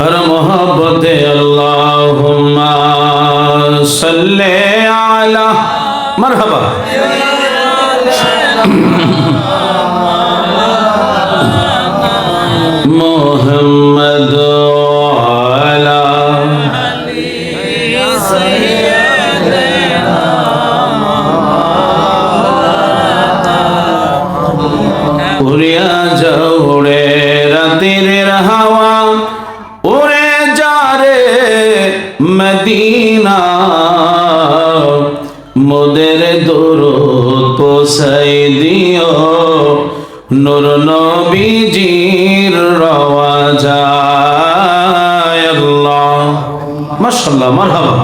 محبت اللهم صل على مرحبا মাসাল্লাহ মারহাবা।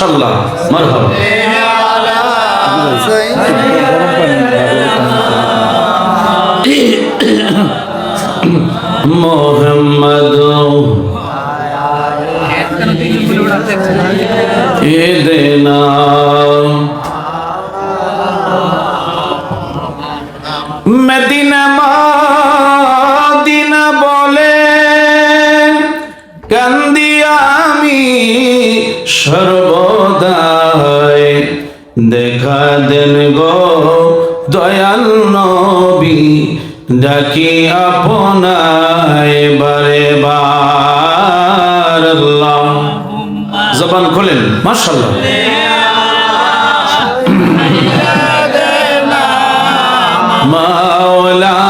মাশাল্লাহ মারহাব। মোহাম্মদ ডাকি আপনায় বারে বার জবান খোলেন মার্শাল্লাহ মাওলা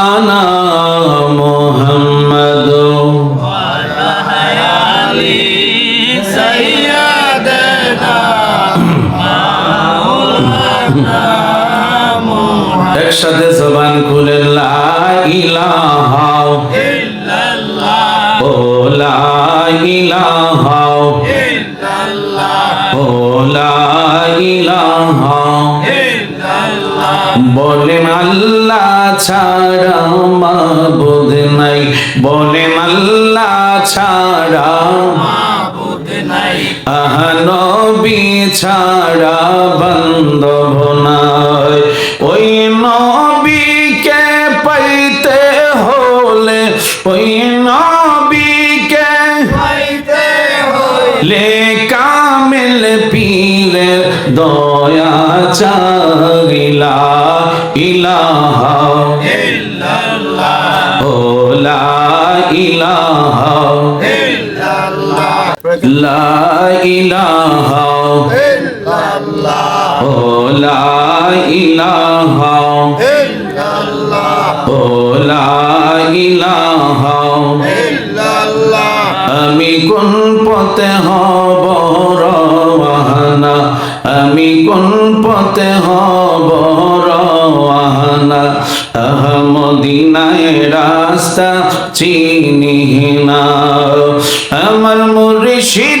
ইলা ইলাহা। ইল্লাল্লাহ ও লা ইলাহা। ইল্লাল্লাহ লা ইলাহা। ইল্লাল্লাহ ও লা ইলাহা। আমি কোন পথে হয় করতে হব আহনা রাস্তা চিনি না। আমার মুর্শিদ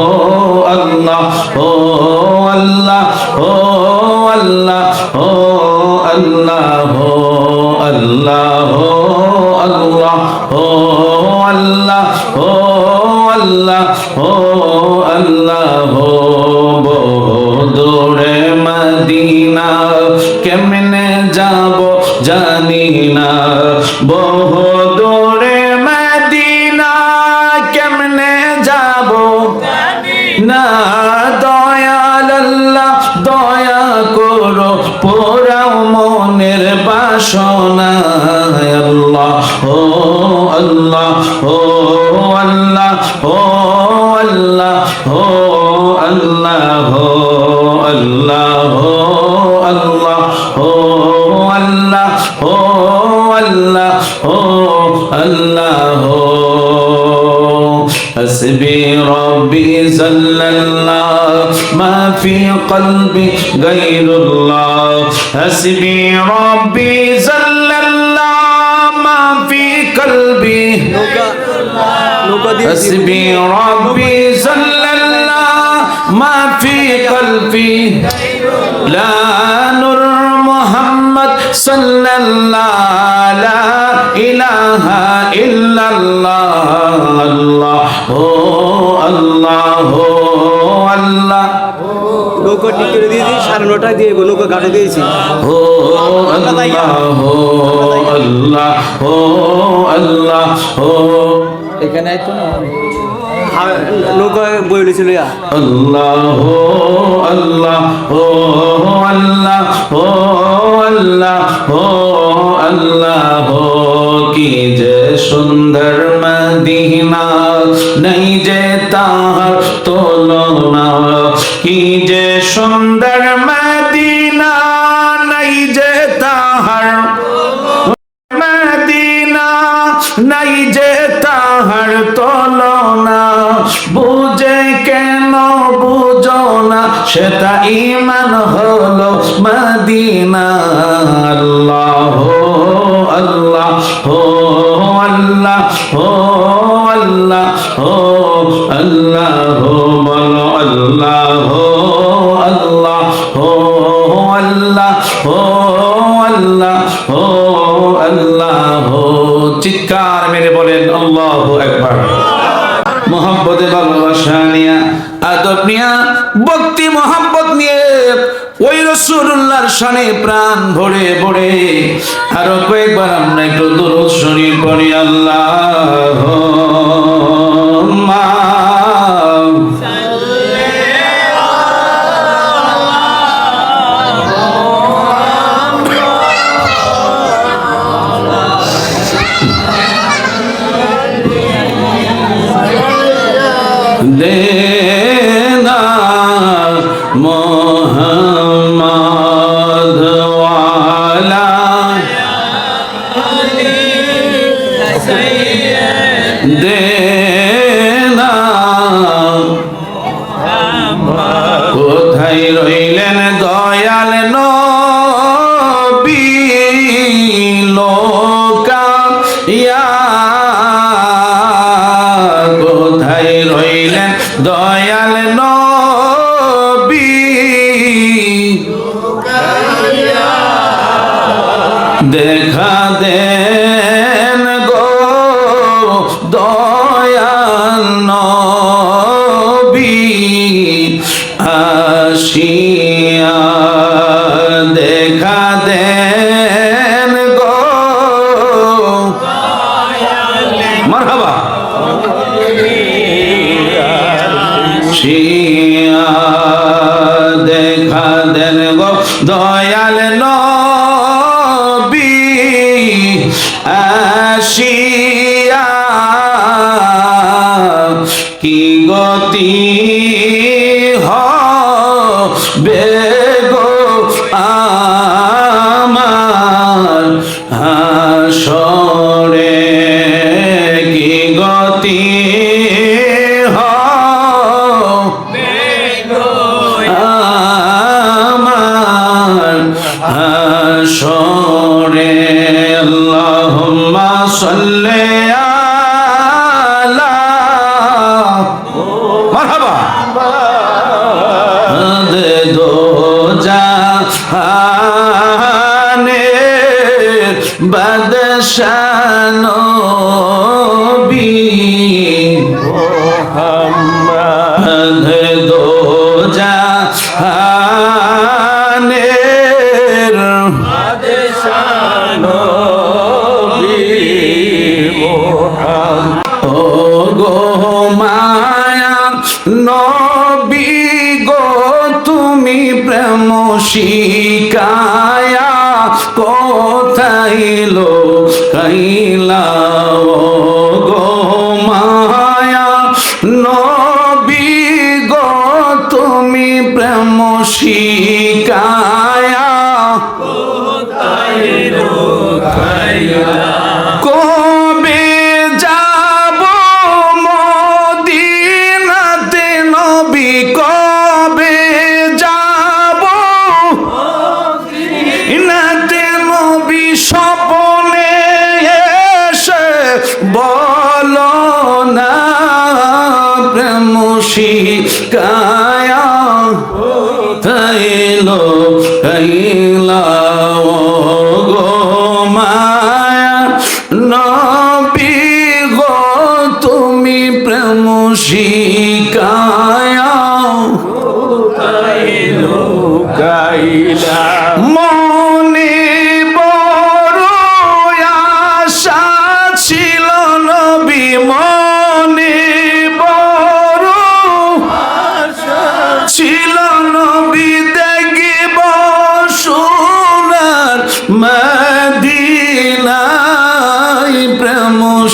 আল্লাহ ও আল্লাহ দৌড়ে মদিনা কেমনে যাব জানি না বহু ও আল্লাহ ও আল্লাহ ও আল্লাহ ও আল্লাহ ও আল্লাহ ও আল্লাহ ও আল্লাহ حسبي ربي جل الله ما في قلبي غير الله حسبي ربي جل حسبي ربي جل الله ما في قلبي لا نور محمد صلى الله لا إله إلا الله الله oh الله oh الله নৌকা ঠিক করে দিয়েছি সাড়ে নটায় দিয়ে দেবো নৌকা ঘাটে দিয়েছি oh Allah oh Allah oh Allah oh এখানে তো না? নৌকা বই উঠেছিল ইয়া আল্লাহ আল্লাহ ও আল্লাহ ও আল্লাহ ও আল্লাহ কি যে সুন্দর মদিনা। নাই যে তাহার তুলনা কি যে সুন্দর মদিনা। বুঝো না সেটা ইমান হলো মদিনা আল্লাহ আল্লাহ হো আল্লাহ হো আল্লাহ হো আল্লাহ হো রসুল্লাহর সানে প্রাণ ভরে ভরে আরও কয়েকবার আমরা একটু দূর শরীর করি আল্লাহ। বে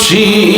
Jesus.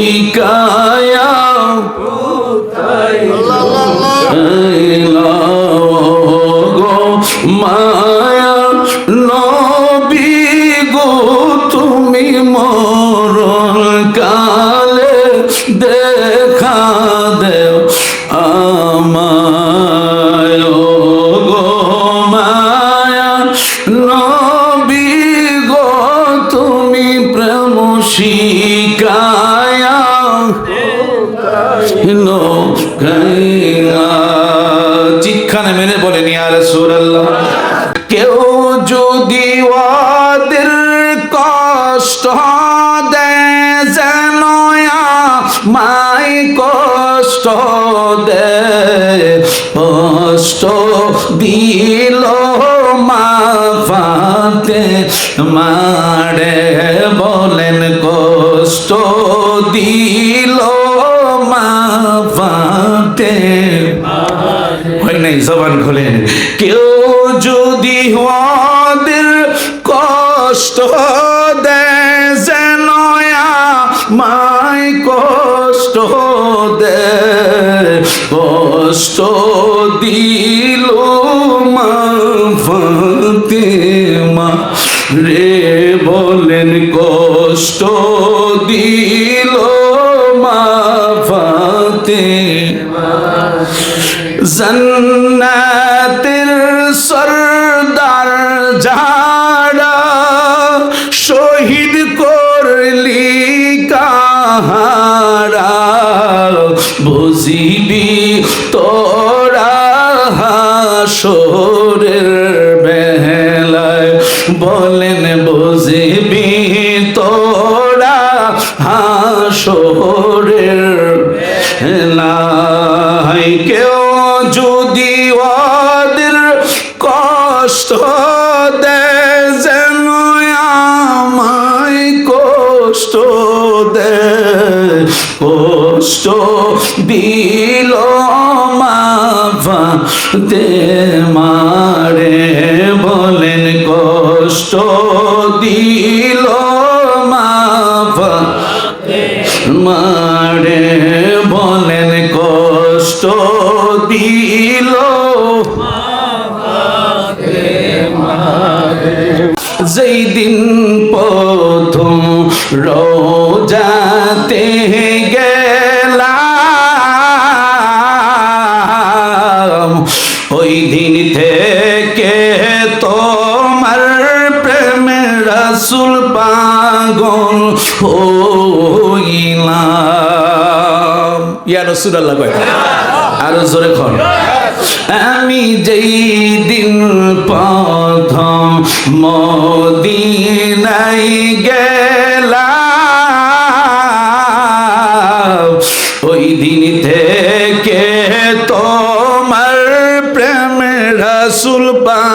জবান খোলেন। কেউ যদি ওদের কষ্ট দেয়, যেন মায় কষ্ট দে কষ্ট দিল মা। ফাতেমা রে বলেন, কষ্ট দিল মা। ফাতেমা জান্নাত। be পাগল হইলাম। ইয়া রসুল আল্লাহ কয় আরও জোরে খন আমি যেই দিন প্রথম মদিনাই গেলাম, ওই দিন থেকে তোমার প্রেমে রাসুল পাগল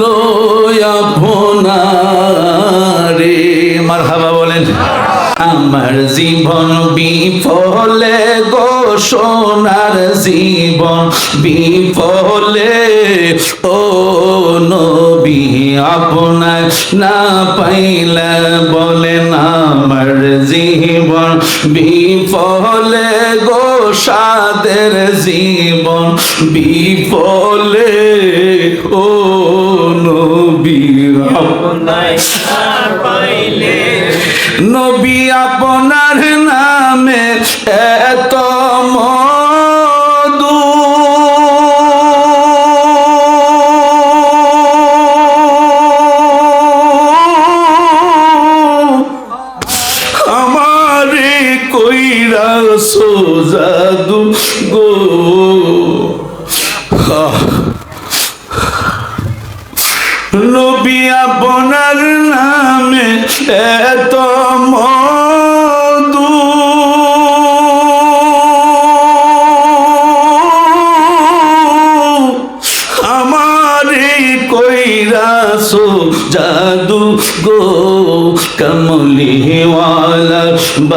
লয়া ফোনারে মারহাবা বলেন। আমার জীবন বিফলে গো সোনার জীবন বিফলে। ও নবী, আপনার না পাইলে বলেন আমার জীবন বিফলে গো সাদের জীবন বিফলে। ও আপনার নবী আপনার নামে এত মধু। আমারে কইরা সোজাদু গো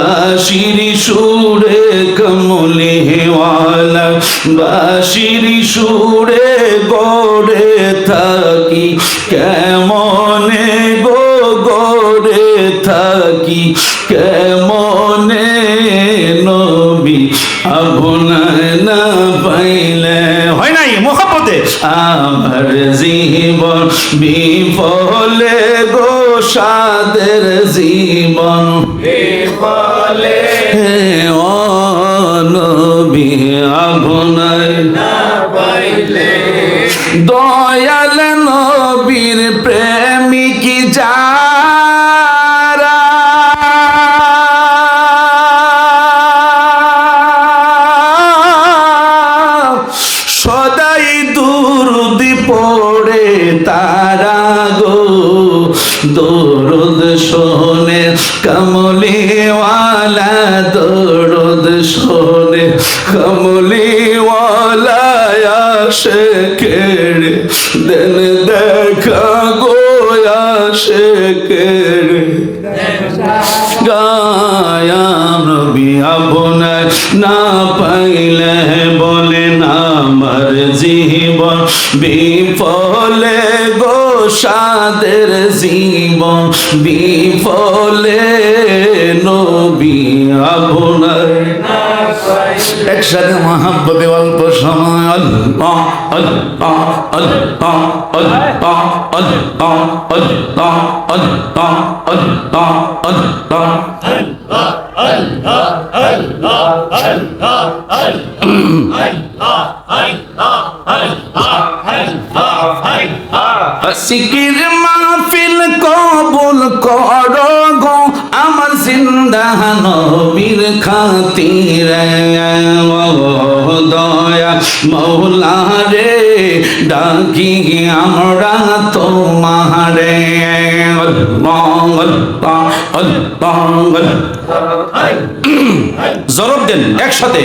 বাশিরি সুরে কমলি ওয়ালা বাশিরি সুরে গড়ে থাকি, কেমনে গো গড়ে থাকি, কেমনে নবী আপনার না পাইলে? হয় নাই মোহাম্মতে আমার জীবন বিফলে গো সাদের জীবন। দরুদ শোনে, কমলিওয়ালা দরুদ শোনে, কমলিওয়ালা আসে কেড়ে, দেন দেখা গো আসে কেড়ে। গায়াম রবি আপনার না পাইলে বলেন আমার জীবন গো সাদের জীবন বিফলে নবী আপনার। একসাথে মহাব্বতে অল্প সময়, আল্লাহ আল্লাহ আল্লাহ আল্লাহ আল্লাহ আল্লাহ আল্লাহ আল্লাহ আল্লাহ। সিকির মাহফিল কবুল কর গো আমার জিন্দা নবীর খাতিরে। দয়া মৌলা রে। ডাকি আমরা তোমারে। জরব দেন একসাথে।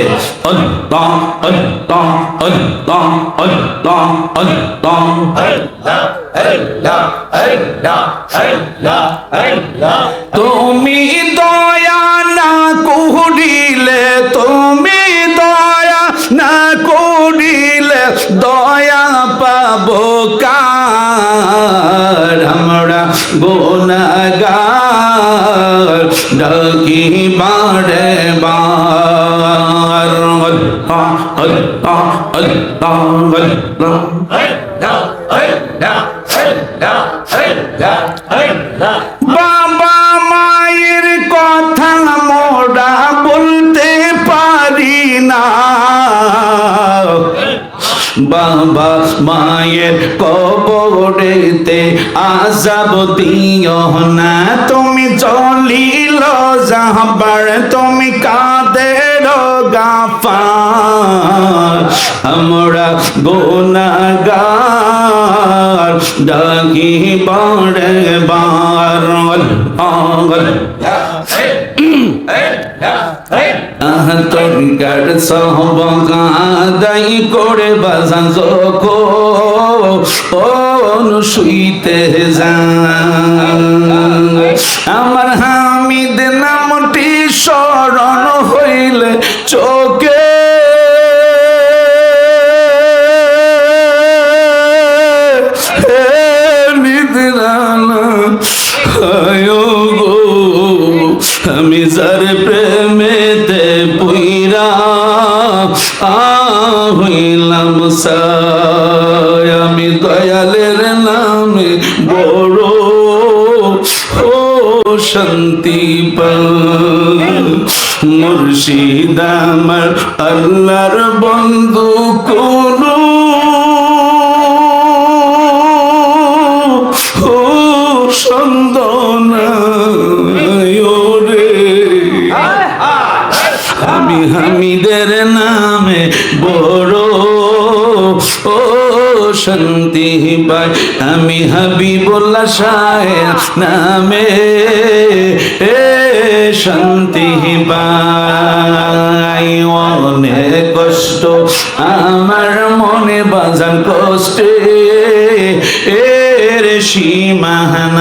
তুমি দয়া না করিলে, তুমি দয়া না করিলে, দয়া কার আমরা গোনাগার ডাকি বারে বার আল্লাহ বাবা মায়ের কবরেতে আজাব দিও না। তুমি চলিল যাবার তুমি কাদের গাফার? আমরা গোনাগার ডাকি বারে বার আহতনকার সহবাই করে বাজান যোগ শুইতে আমার হামিদ নামটি স্মরণ হইলে চোখে নামে এ শান্তি পাই। অনেক কষ্ট আমার মনে বাজান কষ্টে। এর সীমানা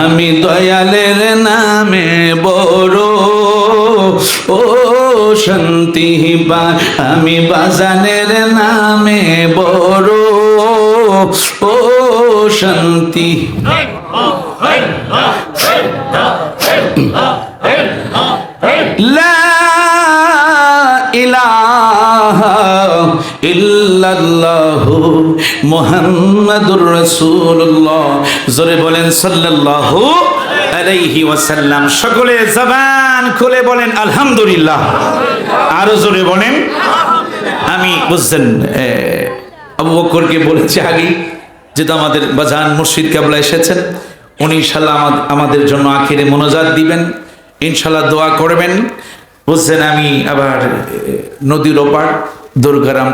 আমি দয়ালের নামে বড় ও শান্তি পাই আমি বাজানের নামে বড় ও শান্তি। মুহাম্মাদুর রাসূলুল্লাহ। জোরে বলেন সাল্লাল্লাহু আলাইহি ওয়াসাল্লাম। সকলে জবান খুলে বলেন, আলহামদুলিল্লাহ। জোরে বলেন, আমি বুঝছেন আবু বকরকে বলেছি যেহেতু আমাদের বাজান মুর্শিদ কাবলা এসেছেন। উনি আমাদের জন্য আখেরে মনোজাত দিবেন। ইনশাল্লাহ দোয়া করবেন। বুঝছেন, আমি আবার নদীর ওপার দুর্গারাম